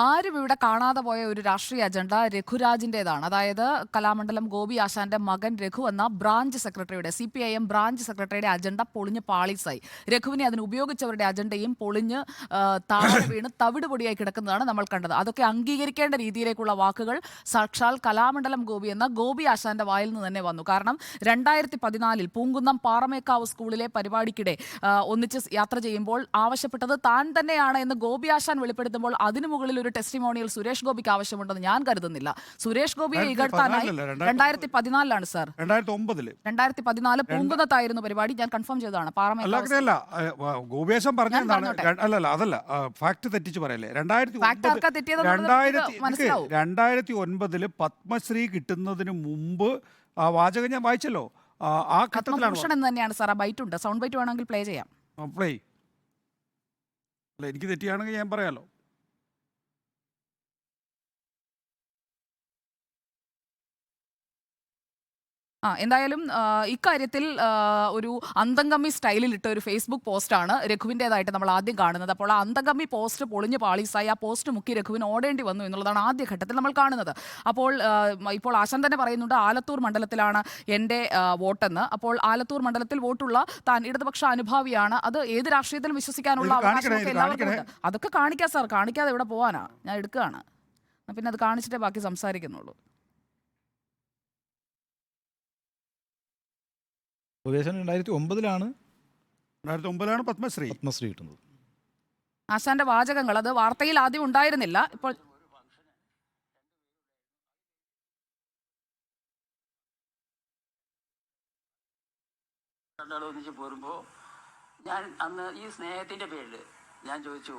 ആരും ഇവിടെ കാണാതെ പോയ ഒരു രാഷ്ട്രീയ അജണ്ട രഘുരാജിന്റേതാണ്. അതായത് കലാമണ്ഡലം ഗോപി ആശാന്റെ മകൻ രഘു എന്ന ബ്രാഞ്ച് സെക്രട്ടറിയുടെ C P I M branch സെക്രട്ടറിയുടെ അജണ്ട പൊളിഞ്ഞ് പാളീസായി. രഘുവിനെ അതിന് ഉപയോഗിച്ചവരുടെ അജണ്ടയും പൊളിഞ്ഞ് താഴെ വീണ് തവിട് പൊടിയായി കിടക്കുന്നതാണ് നമ്മൾ കണ്ടത്. അതൊക്കെ അംഗീകരിക്കേണ്ട രീതിയിലേക്കുള്ള വാക്കുകൾ സാക്ഷാൽ കലാമണ്ഡലം ഗോപി എന്ന ഗോപി ആശാന്റെ വായിൽ നിന്ന് തന്നെ വന്നു. കാരണം രണ്ടായിരത്തി പതിനാലിൽ പൂങ്കുന്നം പാറമേക്കാവ് സ്കൂളിലെ പരിപാടിക്കിടെ ഒന്നിച്ച് യാത്ര ചെയ്യുമ്പോൾ ആവശ്യപ്പെട്ടത് താൻ തന്നെയാണ് എന്ന് ഗോപി ആശാൻ വെളിപ്പെടുത്തുമ്പോൾ അതിനു മുകളിൽ ഒരു ടെസ്റ്റിമോണിയൽ സുരേഷ് ഗോപിക്ക് ആവശ്യമുണ്ടെന്ന് ഞാൻ കരുതുന്നില്ല. സുരേഷ് ഗോപിയെ ഇകഴ്ത്താനായി രണ്ടായിരത്തി പതിനാലിലാണ് സാർ. രണ്ടായിരത്തി ഒമ്പതിൽ. രണ്ടായിരത്തി പതിനാല് പൂങ്കുന്നത്തായിരുന്നു പരിപാടി ഞാൻ കൺഫേം ചെയ്തതാണ്. ഗോപേശം അല്ലല്ല അതല്ല. ഫാക്ട് തെറ്റിച്ച് പറയല്ലേ. രണ്ടായിരത്തി രണ്ടായിരത്തി ഒൻപതിൽ പത്മശ്രീ കിട്ടുന്നതിന് മുമ്പ് ആ വാചകം ഞാൻ വായിച്ചല്ലോ. ആ, ആ ഘട്ടത്തിലാണ് എന്ന് തന്നെയാണ് സാർ ആ ബൈറ്റ് ഉണ്ട്. സൗണ്ട് ബൈറ്റ് വേണമെങ്കിൽ പ്ലേ ചെയ്യാം. പ്ലേ അല്ല എനിക്ക് തെറ്റിയാണെങ്കിൽ ഞാൻ പറയാലോ. ആ എന്തായാലും ഇക്കാര്യത്തിൽ ഒരു അന്തംഗമ്മി സ്റ്റൈലിൽ ഇട്ട ഒരു ഫേസ്ബുക്ക് പോസ്റ്റാണ് രഘുവിന്റെതായിട്ട് നമ്മൾ ആദ്യം കാണുന്നത്. അപ്പോൾ ആ അന്തംഗമ്മി പോസ്റ്റ് പൊളിഞ്ഞ് പാളീസായി ആ പോസ്റ്റ് മുക്കി രഘുവിന് ഓടേണ്ടി വന്നു എന്നുള്ളതാണ് ആദ്യ ഘട്ടത്തിൽ നമ്മൾ കാണുന്നത്. അപ്പോൾ ഇപ്പോൾ ആശാൻ തന്നെ പറയുന്നുണ്ട് ആലത്തൂർ മണ്ഡലത്തിലാണ് എന്റെ വോട്ടെന്ന്. അപ്പോൾ ആലത്തൂർ മണ്ഡലത്തിൽ വോട്ടുള്ള താൻ ഇടതുപക്ഷ അനുഭാവിയാണ്. അത് ഏത് രാഷ്ട്രീയത്തിലും വിശ്വസിക്കാനുള്ള അവകാശമൊക്കെ എല്ലാവർക്കും ഉണ്ട്. അതൊക്കെ കാണിക്കാം സാർ. കാണിക്കാതെ ഇവിടെ പോവാനാ. ഞാൻ എടുക്കുകയാണ്. പിന്നെ അത് കാണിച്ചിട്ടേ ബാക്കി സംസാരിക്കുന്നുള്ളൂ. ഉപദേശം രണ്ടായിരത്തി ഒമ്പതിലാണ് രണ്ടായിരത്തി ഒമ്പതിലാണ് പത്മശ്രീ. പത്മശ്രീ കിട്ടുന്നത്. ആശാന്റെ വാചകങ്ങൾ അത് വാർത്തയിൽ ആദ്യം ഉണ്ടായിരുന്നില്ല. ഇപ്പോൾ രണ്ടാളും ഒന്നിച്ച് പോരുമ്പോൾ ഞാൻ അന്ന് ഈ സ്നേഹത്തിന്റെ പേരിൽ ഞാൻ ചോദിച്ചു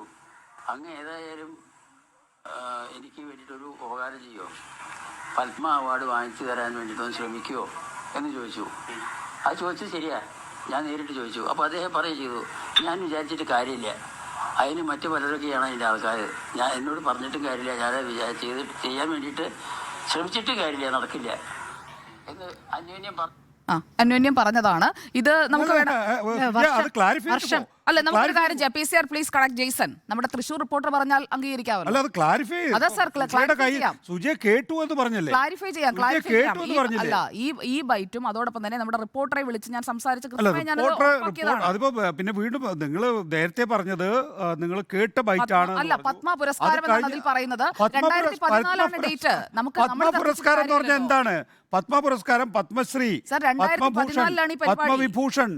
അങ്ങ് ഏതായാലും എനിക്ക് വേണ്ടിയിട്ടൊരു ഉപകാരം ചെയ്യുമോ പത്മ അവാർഡ് വാങ്ങിച്ചു തരാൻ വേണ്ടിയിട്ടൊന്ന് ശ്രമിക്കുമോ എന്ന് ചോദിച്ചു. അത് ചോദിച്ചത് ശരിയാ. ഞാൻ നേരിട്ട് ചോദിച്ചു. അപ്പോൾ അദ്ദേഹം പറയുകയും ചെയ്തു ഞാൻ വിചാരിച്ചിട്ട് കാര്യമില്ല. അതിന് മറ്റു പലരൊക്കെയാണ് അതിന്റെ ആൾക്കാർ. ഞാൻ എന്നോട് പറഞ്ഞിട്ടും കാര്യമില്ല. ഞാൻ വിചാരിച്ച് ചെയ്തിട്ട് ചെയ്യാൻ വേണ്ടിയിട്ട് ശ്രമിച്ചിട്ടും കാര്യമില്ല. നടക്കില്ല. എന്ന് അന്യോന്യം പറഞ്ഞു ആ അന്യോന്യം പറഞ്ഞതാണ്. ഇത് നമുക്ക് വേണം. അത് ക്ലാരിഫൈ അല്ല നമുക്കൊരു കാര്യം ചെയ്യാം. P C R please connect Jaison നമ്മുടെ തൃശൂർ റിപ്പോർട്ടർ പറഞ്ഞാൽ അല്ല അത് ക്ലാരിഫൈ അതാ സർ. സുജയ കേട്ടു എന്ന് പറഞ്ഞല്ലേ? ക്ലാരിഫൈ ചെയ്യാം ക്ലാരിഫൈ ചെയ്യാം. ഈ- അല്ല ഈ ഈ ബൈറ്റും അതോടൊപ്പം തന്നെ നമ്മുടെ റിപ്പോർട്ടറെ വിളിച്ച് ഞാൻ സംസാരിച്ച് അല്ല കൃത്യമായി ഞാനത് റിപ്പോർട്ടർ. അതിപ്പോ പിന്നെ വീണ്ടും നിങ്ങൾ നേരത്തെ പറഞ്ഞത് നിങ്ങൾ കേട്ട ബൈറ്റാണ് ആണ് അല്ല പത്മ പുരസ്കാരം എന്നാണ് അതിൽ പറയുന്നത്. രണ്ടായിരത്തി പതിനാലാണ് ഡേറ്റ് നമുക്ക് പത്മ നമ്മുടെ പുരസ്കാരം എന്ന് പറഞ്ഞാൽ കാര്യമില്ലല്ലോ. എന്താണ്? പത്മ പുരസ്കാരം പത്മശ്രീ സർ, 2014 ആണ് ഈ പരിപാടി. പത്മവിഭൂഷൺ.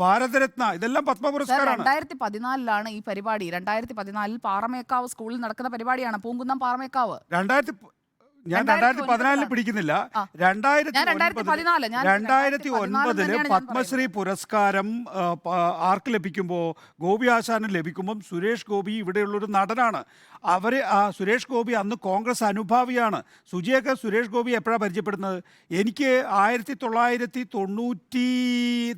ഭാരതരത്ന ഇതെല്ലാം പത്മ പുരസ്കാരം പുരസ്കാരമാണ് രണ്ടായിരത്തി പതിനാലിലാണ് ഈ പരിപാടി. രണ്ടായിരത്തി പതിനാലിൽ പാറമേക്കാവ് സ്കൂളിൽ നടക്കുന്ന പരിപാടിയാണ്. പൂങ്കുന്നം പാറമേക്കാവ്. രണ്ടായിരത്തി ഞാൻ രണ്ടായിരത്തി പതിനാലിൽ പിടിക്കുന്നില്ല. രണ്ടായിരത്തി രണ്ടായിരത്തി ഒൻപതിൽ പത്മശ്രീ പുരസ്കാരം ആർക്ക് ലഭിക്കുമ്പോൾ ഗോപി ആശാന് ലഭിക്കുമ്പോൾ സുരേഷ് ഗോപി ഇവിടെയുള്ളൊരു നടനാണ്. അവർ ആ സുരേഷ് ഗോപി അന്ന് കോൺഗ്രസ് അനുഭാവിയാണ്. സുജിയൊക്കെ സുരേഷ് ഗോപി എപ്പോഴാണ് പരിചയപ്പെടുന്നത്? എനിക്ക് ആയിരത്തി തൊള്ളായിരത്തി തൊണ്ണൂറ്റി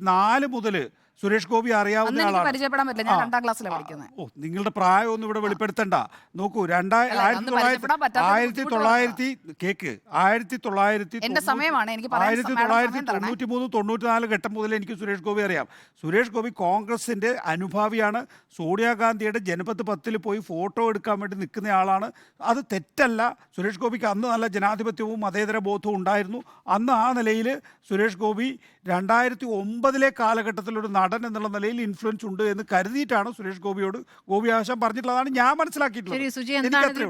നാല് മുതൽ സുരേഷ് ഗോപി അറിയാവുന്ന ആളാണ്. പരിചയപ്പെടാൻ പറ്റില്ല. ഞാൻ രണ്ടാം ക്ലാസ്സിലാണ് പഠിക്കുന്നത് ഓ നിങ്ങളുടെ പ്രായമൊന്നും ഇവിടെ വെളിപ്പെടുത്തണ്ട. നോക്കൂ രണ്ടായി അല്ല, ആയിരത്തി തൊള്ളായിരത്തി ആയിരത്തി തൊള്ളായിരത്തി കേക്ക്. ആയിരത്തി തൊള്ളായിരത്തി എന്റെ സമയമാണ്, എനിക്ക് ആയിരത്തി തൊള്ളായിരത്തി. തൊണ്ണൂറ്റി മൂന്ന് തൊണ്ണൂറ്റി നാല് ഘട്ടം മുതൽ എനിക്ക് സുരേഷ് ഗോപി അറിയാം. സുരേഷ് ഗോപി കോൺഗ്രസിന്റെ അനുഭാവിയാണ്. സോണിയാഗാന്ധിയുടെ ജനപത്ത് പത്തിൽ പോയി ഫോട്ടോ എടുക്കാൻ വേണ്ടി നിൽക്കുന്ന ആളാണ്. അത് തെറ്റല്ല. സുരേഷ് ഗോപിക്ക് അന്ന് നല്ല ജനാധിപത്യവും മതേതര ബോധവും ഉണ്ടായിരുന്നു. അന്ന് ആ നിലയിൽ സുരേഷ് ഗോപി രണ്ടായിരത്തി ഒമ്പതിലെ കാലഘട്ടത്തിൽ ഒരു നടൻ എന്നുള്ള നിലയിൽ ഇൻഫ്ലുവൻസ് ഉണ്ട് എന്ന് കരുതിയിട്ടാണ് സുരേഷ് ഗോപിയോട് ഗോപി ആവശ്യം പറഞ്ഞിട്ടുള്ളതാണ് ഞാൻ മനസ്സിലാക്കിയിട്ടുള്ളത്. ശരി, സുജി, എന്താണ് അത്രേ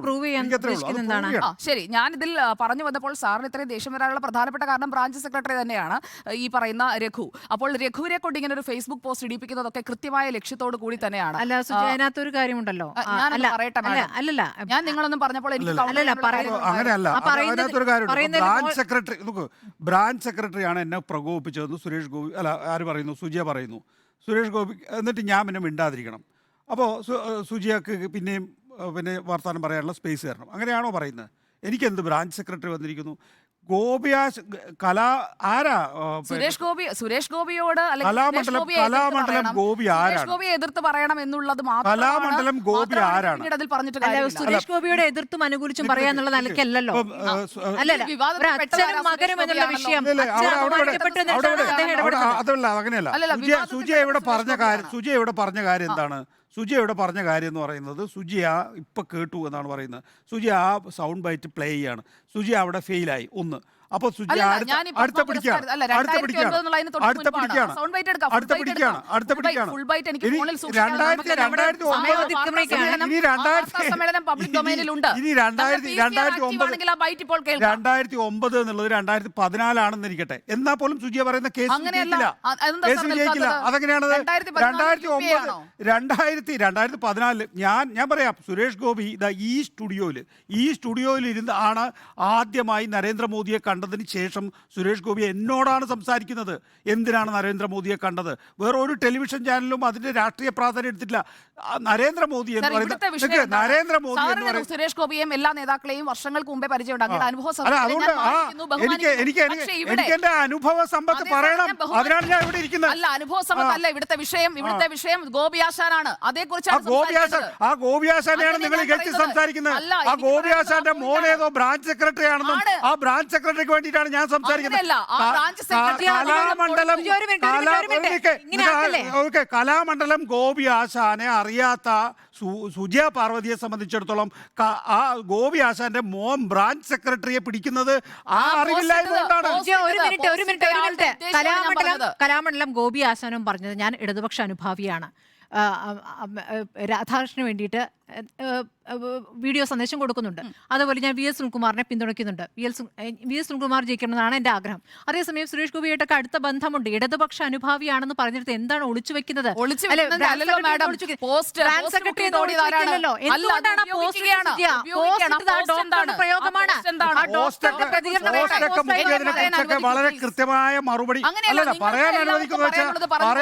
ഇതിൽ പറഞ്ഞു വന്നപ്പോൾ സാറിന് ഇത്രയും ദേഷ്യം വരാനുള്ള പ്രധാനപ്പെട്ട കാരണം ബ്രാഞ്ച് സെക്രട്ടറി തന്നെയാണ് ഈ പറയുന്ന രഘു. അപ്പോൾ രഘുവിനെ കൊണ്ട് ഇങ്ങനെ ഒരു ഫേസ്ബുക്ക് പോസ്റ്റ് ഇടിപ്പിക്കുന്നതൊക്കെ കൃത്യമായ ലക്ഷ്യത്തോട് കൂടി തന്നെയാണ്. അല്ല സുജി അതിനകത്ത് ഒരു കാര്യമുണ്ടല്ലോ പറയട്ടെ, അല്ലല്ല. ഞാൻ നിങ്ങളൊന്നും പറഞ്ഞപ്പോൾ എനിക്ക് അങ്ങനെയല്ല. ബ്രാഞ്ച് സെക്രട്ടറി നോക്കൂ ബ്രാഞ്ച് സെക്രട്ടറിയാണ് എന്നെ പ്രകോപിപ്പിച്ചതെന്ന് സുരേഷ് ഗോപി അല്ല ആര് പറയുന്നു? സുജിയ പറയുന്നു. സുരേഷ് ഗോപി എന്നിട്ട് ഞാൻ പിന്നെ മിണ്ടാതിരിക്കണം. അപ്പോൾ സുജിയക്ക് പിന്നെയും പിന്നെ വർത്തമാനം പറയാനുള്ള സ്പേസ് തരണം. അങ്ങനെയാണോ പറയുന്നത്? എനിക്കെന്ത് ബ്രാഞ്ച് സെക്രട്ടറി വന്നിരിക്കുന്നു? ഗോപിയാശ് കലാ ആരാ? സുരേഷ് ഗോപി സുരേഷ് ഗോപിയോട് അല്ലെങ്കിൽ കലാമണ്ഡലം-. ഗോപി ആരാണ്? ഗോപിയെ എതിർത്ത് പറയണം എന്നുള്ളത് മാത്രമാണ് കലാമണ്ഡലം ഗോപി മാത്രമാണ് ആരാണ്? അതിൽ പറഞ്ഞിട്ട് സുരേഷ് ഗോപിയുടെ എതിർത്തും അനുകൂലിച്ചും പറയാന്നുള്ള നിലയ്ക്കല്ലല്ലോ. അതല്ല അങ്ങനെയല്ല. സുജയ ഇവിടെ പറഞ്ഞ കാര്യം. സുജയ ഇവിടെ പറഞ്ഞ കാര്യം എന്താണ്? സുജിയുടെ പറഞ്ഞ കാര്യം എന്ന് പറയുന്നത് സുജി ആ ഇപ്പം കേട്ടു എന്നാണ് പറയുന്നത്. സുജി ആ സൗണ്ട് ബൈറ്റ് പ്ലേ ചെയ്യാണ്. സുജി അവിടെ ഫെയിലായി ഒന്ന്. അല്ല, അടുത്ത പിടിക്കാണ് അടുത്ത പിടിക്കാണ്. അടുത്ത 2009 പിടിക്കുകയാണ് എന്നുള്ളതിന് തൊട്ട് അടുത്ത അടുത്ത ഇനി രണ്ടായിരത്തി രണ്ടായിരത്തി ഒമ്പത് ഇനി രണ്ടായിരത്തി പബ്ലിക് ഡൊമൈനിലുണ്ട് ഇനി രണ്ടായിരത്തി രണ്ടായിരത്തി ഒമ്പത് രണ്ടായിരത്തി എന്നുള്ളത് രണ്ടായിരത്തി പതിനാലാണെന്ന് ഇരിക്കട്ടെ എന്നാ പോലും സുജിയ പറയുന്ന കേസ്. വിജയിക്കില്ല. കേസ് വിജയിക്കില്ല. അതെങ്ങനെയാണ് അതെങ്ങനെയാണത് 2014 രണ്ടായിരത്തി ഒമ്പത് രണ്ടായിരത്തി രണ്ടായിരത്തി പതിനാലിൽ ഞാൻ ഞാൻ പറയാം. സുരേഷ് ഗോപി ഇതാ ഈ സ്റ്റുഡിയോയിൽ ഈ സ്റ്റുഡിയോയിൽ ഇരുന്ന് ആണ് ആദ്യമായി നരേന്ദ്രമോദിയെ കണ്ടതിന് ശേഷം സുരേഷ് ഗോപി എന്നോടാണ് സംസാരിക്കുന്നത്. എന്തിനാണ് നരേന്ദ്രമോദിയെ കണ്ടത്? വേറെ ഒരു ടെലിവിഷൻ ചാനലും അതിന്റെ രാഷ്ട്രീയ പ്രാധാന്യം എടുത്തിട്ടില്ല. നരേന്ദ്രമോദി എന്ന് പറയുന്നത് നരേന്ദ്രമോദി എന്ന് പറയുന്നത് സുരേഷ് ഗോപിയെയും എല്ലാ നേതാക്കളെയും വർഷങ്ങൾക്ക് മുമ്പേ പരിചയമുണ്ട്. അങ്ങയുടെ അനുഭവ എനിക്ക് എനിക്ക് എനിക്ക് എന്റെ അനുഭവ സമ്പത്ത് പറയണം. അതിനാണ് ഞാൻ ഇവിടെ ഇരിക്കുന്നത്. അല്ല അനുഭവ സമ്പത്തല്ല ഇവിടുത്തെ വിഷയം ഇവിടുത്തെ വിഷയം ഗോപിയാശാനാണ് അതേക്കുറിച്ചാണ് ഗോപിയാശാൻ ആ ഗോപിയാശാനെയാണ് നിങ്ങൾ ഞാൻ സംസാരിക്കുന്നത്. ആ ഗോപിയാശാന്റെ മോനേതോ ബ്രാഞ്ച് സെക്രട്ടറി ആണെന്നും ആ ബ്രാഞ്ച് സെക്രട്ടറിക്ക് വേണ്ടിയിട്ടാണ് ഞാൻ സംസാരിക്കുന്നത്. കലാമണ്ഡലം ഗോപി ആശാനെ അറിയാത്ത സുജയ പാർവതിയെ സംബന്ധിച്ചിടത്തോളം ആ ഗോപി ആശാന്റെ മോം ബ്രാഞ്ച് സെക്രട്ടറിയെ പിടിക്കുന്നത് ആ അറിവില്ലായ്മ ഒരു മിനിറ്റ് ഒരു മിനിറ്റ് ഒരു മിനിറ്റ്. കലാമണ്ഡലം കലാമണ്ഡലം ഗോപി ആശാനും പറഞ്ഞത് ഞാൻ ഇടതുപക്ഷ അനുഭാവിയാണ്. രാധാകൃഷ്ണന് വേണ്ടിയിട്ട് വീഡിയോ സന്ദേശം കൊടുക്കുന്നുണ്ട്. അതുപോലെ ഞാൻ വി എസ് സുനിൽകുമാറിനെ പിന്തുണയ്ക്കുന്നുണ്ട്. V L V S Sunilkumar ജയിക്കണമെന്നാണ് എന്റെ ആഗ്രഹം. അതേസമയം സുരേഷ് ഗോപിയായിട്ടൊക്കെ അടുത്ത ബന്ധമുണ്ട്. ഇടതുപക്ഷ അനുഭാവിയാണെന്ന് പറഞ്ഞിട്ട് എന്താണ് ഒളിച്ചു വെക്കുന്നത്? വളരെ കൃത്യമായ മറുപടി. പറയാൻ അനുവദിക്കുന്നു പറയാൻ ഞാൻ പറയാൻ.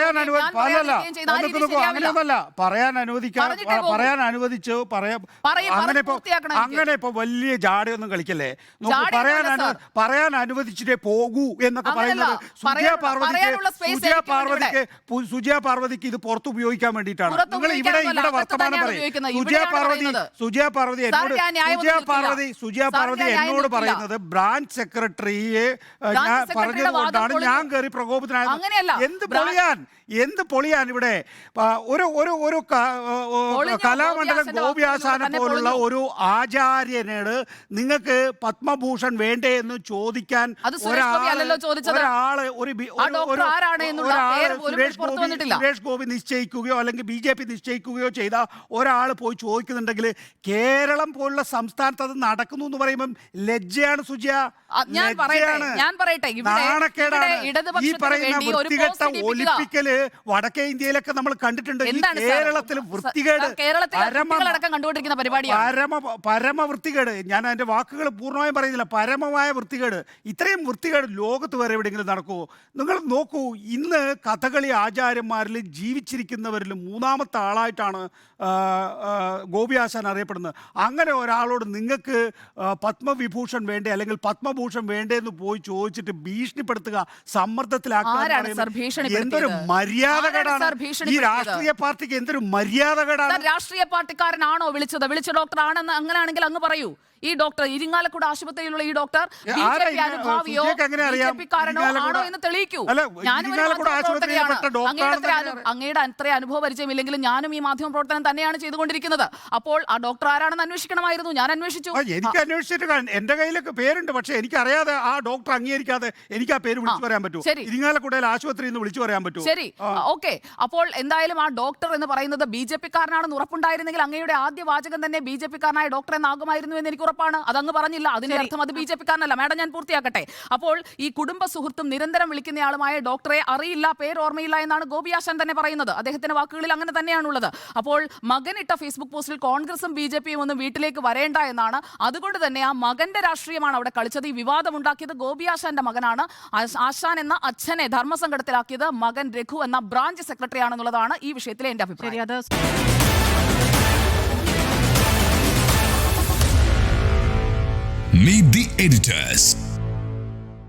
അങ്ങനെയൊന്നല്ല പറയാൻ അനുവദിക്കാൻ പറയാൻ അനുവദിച്ചു പറയാൻ പറയ്, അങ്ങനെ ഇപ്പൊ പൂർത്തിയാക്കണം എനിക്ക്. അങ്ങനെ ഇപ്പൊ വലിയ ജാടയൊന്നും കളിക്കല്ലേ നോക്കൂ ജാടയൊന്നും പറയാൻ അല്ല, അനു- സാർ. പറയാൻ അനുവദിച്ചിട്ടേ പോകൂ എന്നൊക്കെ അങ്ങനെയല്ല. പറയുന്നത് സുജയ പാർവതിക്ക് പറയാനുള്ള space സുജയ എനിക്കുണ്ട് പാർവതിക്ക് പു- സുജയ പാർവതിക്ക് ഇത് പുറത്ത് ഉപയോഗിക്കാൻ വേണ്ടിയിട്ടാണ് പുറത്ത് നിങ്ങൾ ഇവിടെ ഇവിടെ അകത്ത് വർത്തമാനം തന്നെയാണ് പറയും ഉപയോഗിക്കുന്നത്. സുജയ ഇവിടെയാണ് പാർവതി പറയുന്നത്. സുജയ പാർവതി സാർ, എന്നോട് ഞാൻ ന്യായം സുജയ ഒന്നും പാർവതി നിൽക്കില്ല. സുജയ സാർ, പാർവതി ന്യായം എന്നോട് നിൽക്കില്ല. പറയുന്നത് ബ്രാഞ്ച് സെക്രട്ടറിയെ ഏഹ്, ബ്രാഞ്ച് ഞാൻ സെക്രട്ടറിയുടെ വാദം പറഞ്ഞതുകൊണ്ടാണ് പൊളിഞ്ഞു. ഞാൻ കയറി പ്രകോപിതനായത് അങ്ങനെയല്ല. എന്ത് ബ്രാ- പൊളിയാൻ എന്ത് പൊളിയാൻ ഇവിടെ ആ, ഒരു ഒരു ഒരു ക- ഓ, ഓ, പൊളിഞ്ഞു. കലാമണ്ഡലം ഗോപി ആശാന തന്നെ ഒരു ആചാര്യനോട് നിങ്ങൾക്ക് പത്മഭൂഷൺ വേണ്ടേ എന്ന് ചോദിക്കാൻ. ഒരാൾ ഒരു സുരേഷ് ഗോപി നിശ്ചയിക്കുകയോ അല്ലെങ്കിൽ ബി ജെ പി നിശ്ചയിക്കുകയോ ചെയ്ത ഒരാൾ പോയി ചോദിക്കുന്നുണ്ടെങ്കിൽ കേരളം പോലുള്ള സംസ്ഥാനത്ത് അത് നടക്കുന്നു എന്ന് പറയുമ്പം ലജ്ജയാണ് സുജിയ. ഞാൻ പറയട്ടെ, ഞാൻ പറയട്ടെ, ഈ പറയുന്ന വൃത്തികെട്ട ഒലിപ്പിക്കൽ വടക്കേ ഇന്ത്യയിലൊക്കെ നമ്മൾ കണ്ടിട്ടുണ്ട്? കേരളത്തിൽ വൃത്തികേട് കേരളത്തിൽ പരിപാടിയാണ്. പരമ പരമ വൃത്തികേട് ഞാൻ അതിന്റെ വാക്കുകൾ പൂർണമായും പറയുന്നില്ല. പരമമായ വൃത്തികേട്. ഇത്രയും വൃത്തികേട് ലോകത്ത് വേറെ എവിടെയെങ്കിലും നടക്കുമോ നിങ്ങൾ നോക്കൂ ഇന്ന് കഥകളി ആചാര്യന്മാരിൽ ജീവിച്ചിരിക്കുന്നവരിൽ മൂന്നാമത്തെ ആളായിട്ടാണ് ഗോപി ആശാൻ അറിയപ്പെടുന്നത്. അങ്ങനെ ഒരാളോട് നിങ്ങൾക്ക് പത്മവിഭൂഷൺ വേണ്ടേ? അല്ലെങ്കിൽ പത്മഭൂഷൺ വേണ്ടേ എന്ന് പോയി ചോദിച്ചിട്ട് ഭീഷണിപ്പെടുത്തുക സമ്മർദ്ദത്തിലാക്കുക? എന്തൊരു മര്യാദകേടാണ്. ഈ രാഷ്ട്രീയ പാർട്ടിക്ക് എന്തൊരു മര്യാദകേടാണ്? രാഷ്ട്രീയ പാർട്ടിക്കാരനാണോ വിളിച്ചത്? വിളിച്ച ഡോക്ടർ ആണെന്ന് അങ്ങനെയാണെങ്കിൽ അങ്ങ് പറയൂ. ഈ ഡോക്ടർ ഇരിങ്ങാലക്കുട ആശുപത്രിയിലുള്ള ഈ ഡോക്ടർ ഏ, ബി ജെ പി അനുഭാവിയോ? ബിജെപിക്കാരനോ ആണോ എന്ന് തെളിയിക്കൂ. ഞാനും അങ്ങയുടെ അത്ര അനുഭവ പരിചയമില്ലെങ്കിലും ഞാനും ഈ മാധ്യമ പ്രവർത്തനം തന്നെയാണ് ചെയ്തുകൊണ്ടിരിക്കുന്നത്. അപ്പോൾ ആ ഡോക്ടർ ആരാണെന്ന് അന്വേഷിക്കണമായിരുന്നു. ഞാൻ അന്വേഷിച്ചു. എനിക്ക് അന്വേഷിച്ചിട്ട് എന്റെ കയ്യിലൊക്കെ പേരുണ്ട്. പക്ഷെ എനിക്കറിയാതെ ആ ഡോക്ടർ അംഗീകരിക്കാതെ എനിക്ക് ആ പേര് വിളിച്ചു പറയാൻ പറ്റുമോ? ശരി. ഇരിങ്ങാലക്കുടയിൽ ആശുപത്രിയിൽ നിന്ന് വിളിച്ചു പറയാൻ പറ്റുമോ? ശരി. ഓക്കെ. അപ്പോൾ എന്തായാലും ആ ഡോക്ടർ എന്ന് പറയുന്നത് ബി ജെ പിക്കാരനാണെന്ന് ഉറപ്പുണ്ടായിരുന്നെങ്കിൽ അങ്ങയുടെ ആദ്യ വാചകം തന്നെ ബി ജെ പിക്കാരനായ ഡോക്ടർ എന്നാകുമായിരുന്നു എന്ന് എനിക്ക് ഉറപ്പാണ്. അതങ്ങ് പറഞ്ഞില്ല. അതിന്റെ അർത്ഥം അത് ബി ജെ പിക്കാരനല്ല. മാഡം ഞാൻ പൂർത്തിയാക്കട്ടെ. അപ്പോൾ ഈ കുടുംബ സുഹൃത്തും നിരന്തരം വിളിക്കുന്നയാളുമായ ഡോക്ടറെ അറിയില്ല പേര് ഓർമ്മയില്ല എന്നാണ് ഗോപിയാശൻ തന്നെ പറയുന്നത്. അദ്ദേഹത്തിന്റെ വാക്കുകളിൽ അങ്ങനെ തന്നെയാണുള്ളത്. അപ്പോൾ മകനിട്ട ഫേസ്ബുക്ക് പോസ്റ്റിൽ കോൺഗ്രസും ബി ജെ പിയും ഒന്നും വീട്ടിലേക്ക് വരേണ്ട എന്നാണ്. അതുകൊണ്ട് തന്നെ ആ മകന്റെ രാഷ്ട്രീയമാണ് അവിടെ കളിച്ചത്. ഈ വിവാദം ഉണ്ടാക്കിയത് ഗോപിയാശാന്റെ മകനാണ്. ആശ- ആശാൻ എന്ന അച്ഛനെ ധർമ്മസങ്കടത്തിലാക്കിയത് മകൻ രഘു എന്ന ബ്രാഞ്ച് സെക്രട്ടറി ആണെന്നുള്ളതാണ് ഈ വിഷയത്തിലെ എന്റെ അഭിപ്രായം. Meet the editors.